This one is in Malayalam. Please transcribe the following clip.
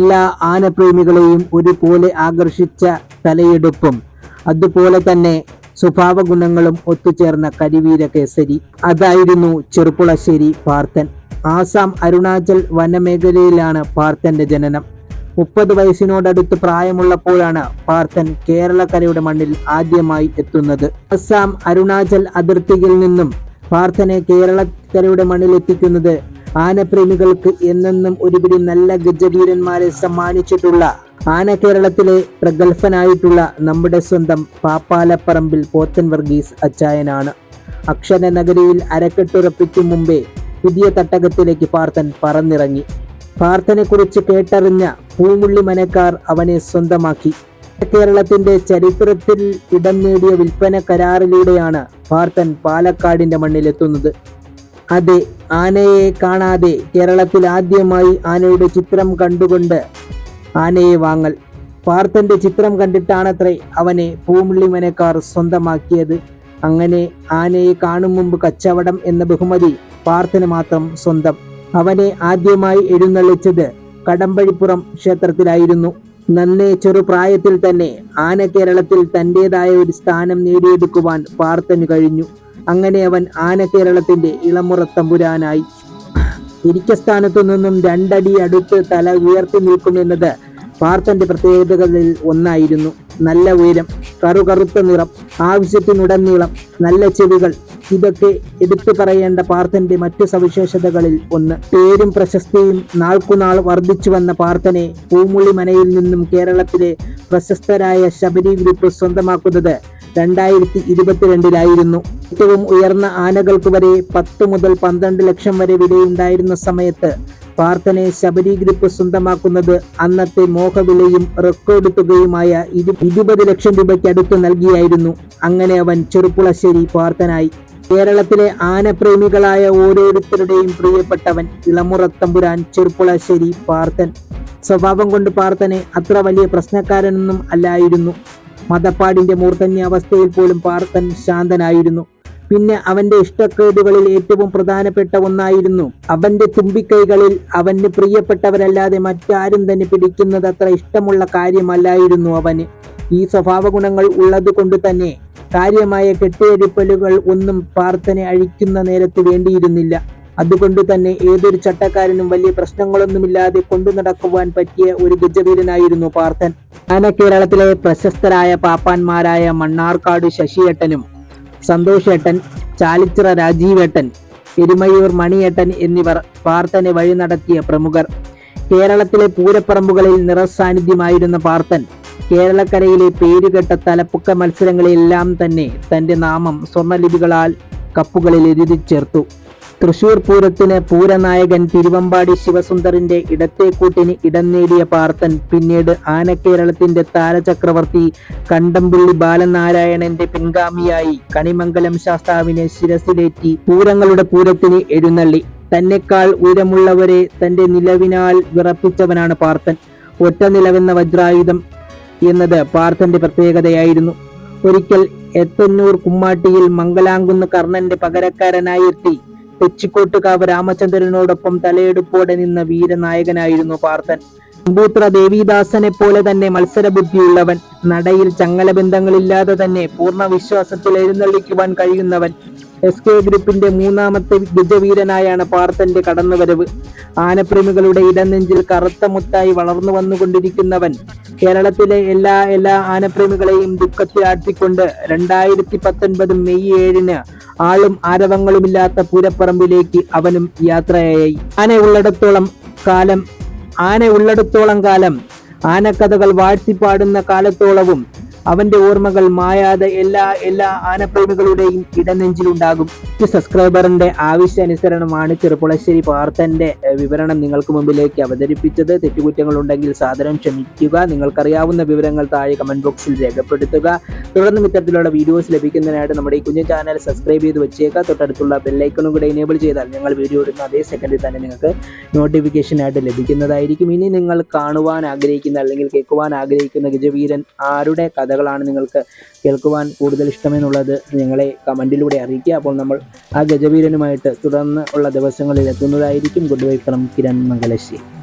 എല്ലാ ആനപ്രേമികളെയും ഒരുപോലെ ആകർഷിച്ച തലയെടുപ്പും അതുപോലെ തന്നെ സ്വഭാവ ഗുണങ്ങളും ഒത്തുചേർന്ന കരിവീര കേസരി. അതായിരുന്നു ചെറുപ്പുളശ്ശേരി പാർത്ഥൻ. ആസാം അരുണാചൽ വനമേഖലയിലാണ് പാർത്ഥന്റെ ജനനം. മുപ്പത് വയസ്സിനോടടുത്ത് പ്രായമുള്ളപ്പോഴാണ് പാർത്തൻ കേരളക്കരയുടെ മണ്ണിൽ ആദ്യമായി എത്തുന്നത്. ആസാം അരുണാചൽ അതിർത്തിയിൽ നിന്നും പാർത്ഥനെ കേരളക്കരയുടെ മണ്ണിൽ എത്തിക്കുന്നത് ആനപ്രേമികൾക്ക് എന്നെന്നും ഒരുപിടി നല്ല ഗജവീരന്മാരെ സമ്മാനിച്ചിട്ടുള്ള ആന കേരളത്തിലെ പ്രഗത്ഭനായിട്ടുള്ള നമ്മുടെ സ്വന്തം പാപ്പാലപ്പറമ്പിൽ പോത്തൻ വർഗീസ് അച്ചായനാണ്. അക്ഷര നഗരിയിൽ അരക്കെട്ടുറപ്പിക്കും മുമ്പേ പുതിയ തട്ടകത്തിലേക്ക് പാർത്ഥൻ പറന്നിറങ്ങി. പാർത്ഥനെ കുറിച്ച് കേട്ടറിഞ്ഞ പൂമുള്ളി മനക്കാർ അവനെ സ്വന്തമാക്കി. കേരളത്തിന്റെ ചരിത്രത്തിൽ ഇടം നേടിയ വിൽപ്പന കരാറിലൂടെയാണ് പാർത്ഥൻ പാലക്കാടിന്റെ മണ്ണിലെത്തുന്നത്. അതെ ആനയെ കാണാതെ കേരളത്തിൽ ആദ്യമായി ആനയുടെ ചിത്രം കണ്ടുകൊണ്ട് ആനയെ വാങ്ങൽ. പാർത്ഥന്റെ ചിത്രം കണ്ടിട്ടാണത്രേ അവനെ പൂമുള്ളി മനക്കാർ സ്വന്തമാക്കിയത്. അങ്ങനെ ആനയെ കാണും മുമ്പ് കച്ചവടം എന്ന ബഹുമതി പാർത്ഥന് മാത്രം സ്വന്തം. അവനെ ആദ്യമായി എഴുന്നള്ളിച്ചത് കടമ്പഴിപ്പുറം ക്ഷേത്രത്തിലായിരുന്നു. നന്നേ ചെറുപ്രായത്തിൽ തന്നെ ആന കേരളത്തിൽ തന്റെതായ ഒരു സ്ഥാനം നേടിയെടുക്കുവാൻ പാർത്ഥന് കഴിഞ്ഞു. അങ്ങനെ അവൻ ആന കേരളത്തിന്റെ ഇളമുറ തമ്പുരാനായി. ഇരിക്കസ്ഥാനത്തു നിന്നും രണ്ടടി അടുത്ത് തല ഉയർത്തി നിൽക്കുമെന്നത് പാർത്തന്റെ പ്രത്യേകതകളിൽ ഒന്നായിരുന്നു. നല്ല ഉയരം കറുകറുത്ത നിറം ആവശ്യത്തിനുടനീളം നല്ല ചെവികൾ ഇതൊക്കെ എടുത്തു പറയേണ്ട പാർത്ഥന്റെ മറ്റു സവിശേഷതകളിൽ ഒന്ന്. പേരും പ്രശസ്തിയും നാൾക്കുനാൾ വർദ്ധിച്ചു വന്ന പാർത്ഥനെ പൂമുള്ളി മനയിൽ നിന്നും കേരളത്തിലെ പ്രശസ്തരായ ശബരി ഗ്രൂപ്പ് സ്വന്തമാക്കുന്നത് രണ്ടായിരത്തി ഇരുപത്തിരണ്ടിലായിരുന്നു. ഏറ്റവും ഉയർന്ന ആനകൾക്ക് വരെ പത്ത് മുതൽ പന്ത്രണ്ട് ലക്ഷം വരെ വിലയുണ്ടായിരുന്ന സമയത്ത് പാർത്ഥനെ ശബരിഗ്രിപ്പ് സ്വന്തമാക്കുന്നത് അന്നത്തെ മോഹവിലയും റെക്കോർഡ് തുകയുമായ ഇരു ഇരുപത് ലക്ഷം രൂപയ്ക്ക് അടുത്ത് നൽകിയായിരുന്നു. അങ്ങനെ അവൻ ചെറുപ്പുളശ്ശേരി പാർത്ഥനായി കേരളത്തിലെ ആനപ്രേമികളായ ഓരോരുത്തരുടെയും പ്രിയപ്പെട്ടവൻ ഇളമുറത്തമ്പുരാൻ ചെറുപ്പുളശ്ശേരി പാർത്ഥൻ സ്വഭാവം കൊണ്ട് പാർത്ഥനെ അത്ര വലിയ പ്രശ്നക്കാരനൊന്നും അല്ലായിരുന്നു. മതപ്പാടിന്റെ മൂർധന്യാവസ്ഥയിൽ പോലും പാർത്ഥൻ ശാന്തനായിരുന്നു. പിന്നെ അവന്റെ ഇഷ്ടക്കേടുകളിൽ ഏറ്റവും പ്രധാനപ്പെട്ട ഒന്നായിരുന്നു. അവന്റെ തുമ്പിക്കൈകളിൽ അവന് പ്രിയപ്പെട്ടവരല്ലാതെ മറ്റാരും തന്നെ പിടിക്കുന്നത് അത്ര ഇഷ്ടമുള്ള കാര്യമല്ലായിരുന്നു അവന്. ഈ സ്വഭാവ ഗുണങ്ങൾ ഉള്ളത് കൊണ്ട് തന്നെ കാര്യമായ കെട്ടിയടിപ്പലുകൾ ഒന്നും പാർത്ഥനെ അഴിക്കുന്ന നേരത്ത് വേണ്ടിയിരുന്നില്ല. അതുകൊണ്ട് തന്നെ ഏതൊരു ചട്ടക്കാരനും വലിയ പ്രശ്നങ്ങളൊന്നുമില്ലാതെ കൊണ്ടു നടക്കുവാൻ പറ്റിയ ഒരു ഗജവീരനായിരുന്നു പാർത്ഥൻ. കേരളത്തിലെ പ്രശസ്തരായ പാപ്പാന്മാരായ മണ്ണാർക്കാട് ശശിയേട്ടനും സന്തോഷേട്ടൻ ചാലിച്ചിറ രാജീവേട്ടൻ എരുമയൂർ മണിയേട്ടൻ എന്നിവർ പാർത്തനെ വഴി നടത്തിയ പ്രമുഖർ. കേരളത്തിലെ പൂരപ്പറമ്പുകളിൽ നിറസാന്നിധ്യമായിരുന്ന പാർത്തൻ കേരളക്കരയിലെ പേരുകെട്ട തലപ്പൊക്ക മത്സരങ്ങളിലെല്ലാം തന്നെ തന്റെ നാമം സ്വർണലിപികളാൽ കപ്പുകളിൽ എഴുതി ചേർത്തു. തൃശൂർ പൂരത്തിന് പൂരനായകൻ തിരുവമ്പാടി ശിവസുന്ദറിന്റെ ഇടത്തേക്കൂട്ടിന് ഇടം നേടിയ പാർത്ഥൻ പിന്നീട് ആനക്കേരളത്തിന്റെ താരചക്രവർത്തി കണ്ടംപുള്ളി ബാലനാരായണന്റെ പിൻഗാമിയായി കണിമംഗലം ശാസ്താവിനെ ശിരസിലേറ്റി പൂരങ്ങളുടെ പൂരത്തിന് എഴുന്നള്ളി. തന്നെക്കാൾ ഉയരമുള്ളവരെ തന്റെ നിലവിനാൽ വിറപ്പിച്ചവനാണ് പാർത്ഥൻ. ഒറ്റ നിലവെന്ന വജ്രായുധം എന്നത് പാർത്ഥന്റെ പ്രത്യേകതയായിരുന്നു. ഒരിക്കൽ എത്തന്നൂർ കുമ്മാട്ടിയിൽ മംഗലാങ്കുന്ന് കർണന്റെ പകരക്കാരനായി എത്തി തെച്ചിക്കോട്ടുകാവ് രാമചന്ദ്രനോടൊപ്പം തലയെടുപ്പോടെ നിന്ന വീരനായകനായിരുന്നു പാർത്ഥൻ. ഭൂത്ര ദേവിദാസനെ പോലെ തന്നെ മത്സരബുദ്ധിയുള്ളവൻ നടയിൽ ചങ്ങല ബന്ധങ്ങളില്ലാതെ തന്നെ പൂർണ വിശ്വാസത്തിൽ എഴുന്നള്ളിക്കുവാൻ കഴിയുന്നവൻ എസ് കെ ഗ്രൂപ്പിന്റെ മൂന്നാമത്തെ ഗജവീരനായാണ് പാർത്ഥന്റെ കടന്നുവരവ്. ആനപ്രേമികളുടെ ഇടനെഞ്ചിൽ കറുത്ത മുത്തായി വളർന്നു വന്നുകൊണ്ടിരിക്കുന്നവൻ കേരളത്തിലെ എല്ലാ എല്ലാ ആനപ്രേമികളെയും ദുഃഖത്തിലാഴ്ത്തിക്കൊണ്ട് രണ്ടായിരത്തി പത്തൊൻപത് മെയ് ഏഴിന് ആളും ആരവങ്ങളുമില്ലാത്ത പൂരപ്പറമ്പിലേക്ക് അവനും യാത്രയായി. ആന ഉള്ളിടത്തോളം കാലം ആന ഉള്ളിടത്തോളം കാലം ആനക്കഥകൾ വാഴ്ത്തിപ്പാടുന്ന കാലത്തോളവും അവന്റെ ഓർമ്മകൾ മായാതെ എല്ലാ എല്ലാ ആനപ്രേമികളുടെയും ഇടനെഞ്ചിലുണ്ടാകും. ഈ സബ്സ്ക്രൈബറിന്റെ ആവശ്യാനുസരണമാണ് ചെറുപ്പുളശ്ശേരി പാർത്തന്റെ വിവരണം നിങ്ങൾക്ക് മുമ്പിലേക്ക് അവതരിപ്പിച്ചത്. തെറ്റുകുറ്റങ്ങൾ ഉണ്ടെങ്കിൽ സാധനം ക്ഷമിക്കുക. നിങ്ങൾക്കറിയാവുന്ന വിവരങ്ങൾ താഴെ കമന്റ് ബോക്സിൽ രേഖപ്പെടുത്തുക. തുടർന്ന് ഇത്തരത്തിലുള്ള വീഡിയോസ് ലഭിക്കുന്നതിനായിട്ട് നമ്മുടെ ഈ കുഞ്ഞു ചാനൽ സബ്സ്ക്രൈബ് ചെയ്ത് വെച്ചേക്കുക. തൊട്ടടുത്തുള്ള ബെല്ലൈക്കണും കൂടെ എനേബിൾ ചെയ്താൽ ഞങ്ങൾ വീഡിയോ ഇടുന്ന അതേ സെക്കൻഡിൽ തന്നെ നിങ്ങൾക്ക് നോട്ടിഫിക്കേഷൻ ആയിട്ട് ലഭിക്കുന്നതായിരിക്കും. ഇനി നിങ്ങൾ കാണുവാൻ ആഗ്രഹിക്കുന്ന അല്ലെങ്കിൽ കേൾക്കുവാൻ ആഗ്രഹിക്കുന്ന ഗജവീരൻ ആരുടെ കഥകളാണ് നിങ്ങൾക്ക് കേൾക്കുവാൻ കൂടുതൽ ഇഷ്ടമെന്നുള്ളത് നിങ്ങളെ കമന്റിലൂടെ അറിയിക്കുക. അപ്പോൾ നമ്മൾ ആ ഗജവീരനുമായിട്ട് തുടർന്ന് ഉള്ള ദിവസങ്ങളിൽ എത്തുന്നതായിരിക്കും. Good bye from Kiran Mangalassery.